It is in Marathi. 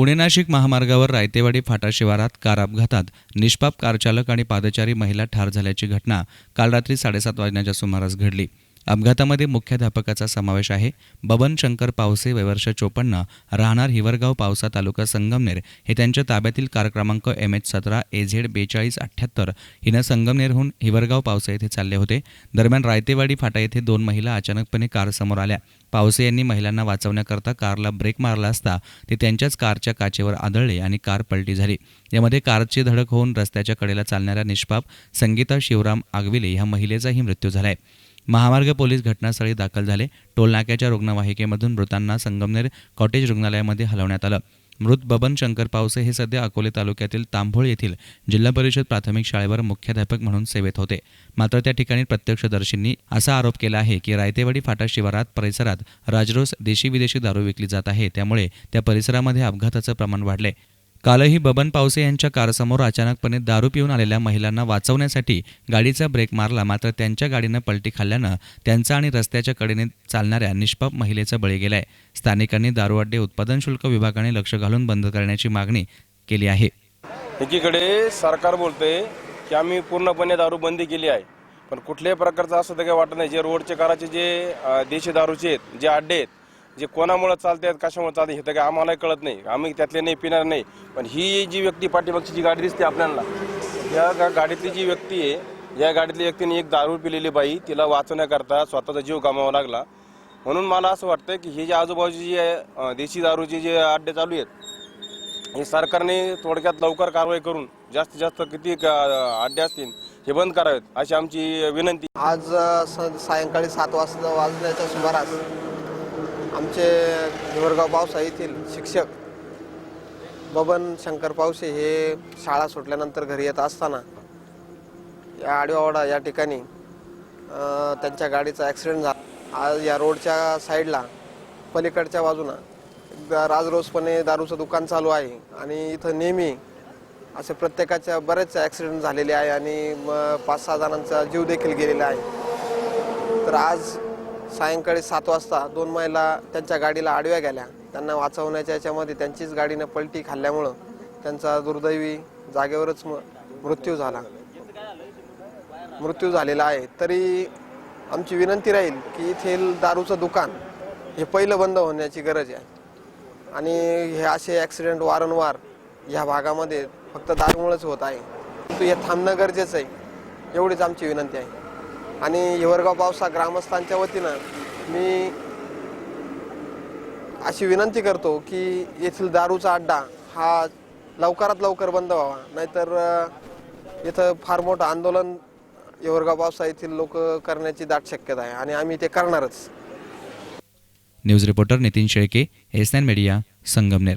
पुणे नाशिक महामार्गावर रायतेवाडी फाटा शिवारात कार अपघातात निष्पाप कारचालक आणि पादचारी महिला ठार झाल्याची घटना काल रात्री साडेसात वाजण्याच्या सुमारास घडली. अपघातामध्ये मुख्याध्यापकाचा समावेश आहे. बबन शंकर पावसे वयवर्ष चोपन्न राहणार हिवरगाव पावसा तालुका संगमनेर हे त्यांच्या ताब्यातील कार क्रमांक एम एच सतरा ए झेड बेचाळीस अठ्ठ्याहत्तर हिनं संगमनेरहून हिवरगाव पावसा येथे चालले होते. दरम्यान रायतेवाडी फाटा येथे दोन महिला अचानकपणे कारसमोर आल्या. पावसे यांनी महिलांना वाचवण्याकरता कारला ब्रेक मारला असता ते त्यांच्याच कारच्या काचेवर आदळले आणि कार पलटी झाली. यामध्ये कारची धडक होऊन रस्त्याच्या कडेला चालणाऱ्या निष्पाप संगीता शिवराम आगविले ह्या महिलेचाही मृत्यू झाला आहे महामार्ग पोलीस घटनास्थळी दाखल झाले. टोलनाक्याच्या रुग्णवाहिकेमधून मृतांना संगमनेर कॉटेज रुग्णालयामध्ये हलवण्यात आलं. मृत बबन शंकर पावसे हे सध्या अकोले तालुक्यातील तांभोळ येथील जिल्हा परिषद प्राथमिक शाळेवर मुख्याध्यापक म्हणून सेवेत होते. मात्र त्या ठिकाणी प्रत्यक्षदर्शींनी असा आरोप केला आहे की रायतेवाडी फाटा शिवारात परिसरात राजरोस देशी विदेशी दारू विकली जात आहे. त्यामुळे त्या परिसरामध्ये अपघाताचं प्रमाण वाढले. कालही बबन पावसे यांच्या कारसमोर अचानकपणे दारू पिऊन आलेल्या महिलांना वाचवण्यासाठी गाडीचा ब्रेक मारला मात्र त्यांच्या गाडीनं पलटी खाल्ल्यानं त्यांचा आणि रस्त्याच्या कडेने चालणाऱ्या निष्पाप महिलेचा बळी गेलाय. स्थानिकांनी दारूअड्डे उत्पादन शुल्क विभागाने लक्ष घालून बंद करण्याची मागणी केली आहे. एकीकडे सरकार बोलते की आम्ही पूर्णपणे दारू बंदी केली आहे पण कुठल्याही प्रकारचं असं काही वाटत नाही. जे रोडचे काराचे जे देशी दारूचे आहेत जे अड्डे आहेत जे कोणामुळे चालते आहेत कशामुळे चालते हे तर काही आम्हालाही कळत नाही. आम्ही त्यातले नाही पिणार नाही. पण ही जी व्यक्ती पाठीमागची जी गाडी दिसते आपल्याला या गा- गाडीतली जी व्यक्ती आहे या गाडीतल्या व्यक्तीने एक दारू पिलेली बाई तिला वाचवण्याकरता स्वतःचा जीव गमावा लागला. म्हणून मला असं वाटतं की हे जे आजूबाजूचे जे देशी दारूचे जे अड्डे चालू आहेत हे सरकारने थोडक्यात लवकर कारवाई करून जास्तीत जास्त किती अड्डे असतील हे बंद करावेत अशी आमची विनंती. आज सायंकाळी सात वाजता वाजण्याच्या सुमारास आमचे हिवरगाव पावसा येथील शिक्षक बबन शंकर पावसे हे शाळा सुटल्यानंतर घरी येत असताना या आडवावाडा या ठिकाणी त्यांच्या गाडीचा ॲक्सिडेंट झाला. आज या रोडच्या साईडला पलीकडच्या बाजूनं ग- राजरोसपणे दारूचं दुकान चालू आहे आणि इथं नेहमी असे प्रत्येकाच्या बरेच ॲक्सिडेंट झालेले आहे आणि पाच सहा जणांचा जीव देखील गेलेला आहे. तर आज सायंकाळी सात वाजता दोन महिला त्यांच्या गाडीला आडव्या गेल्या. त्यांना वाचवण्याच्या याच्यामध्ये त्यांचीच गाडीनं पलटी खाल्ल्यामुळं त्यांचा दुर्दैवी जागेवरच म- मृत्यू झाला. मृत्यू झालेला आहे. तरी आमची विनंती राहील की इथेल दारूचं दुकान हे पहिलं बंद होण्याची गरज आहे. आणि हे असे ॲक्सिडेंट वारंवार ह्या भागामध्ये फक्त दारूमुळेच होत आहे. परंतु हे थांबणं गरजेचं आहे. एवढीच आमची विनंती आहे. आणि हिवरगाव पावसा ग्रामस्थांच्या वतीनं मी अशी विनंती करतो की येथील दारूचा अड्डा हा लवकरात लवकर बंद व्हावा. नाहीतर इथं फार मोठं आंदोलन येवरगाव पावसा येथील लोक करण्याची दाट शक्यता आहे आणि आम्ही ते करणारच. News reporter Nitin Shelke S N media Sangamner.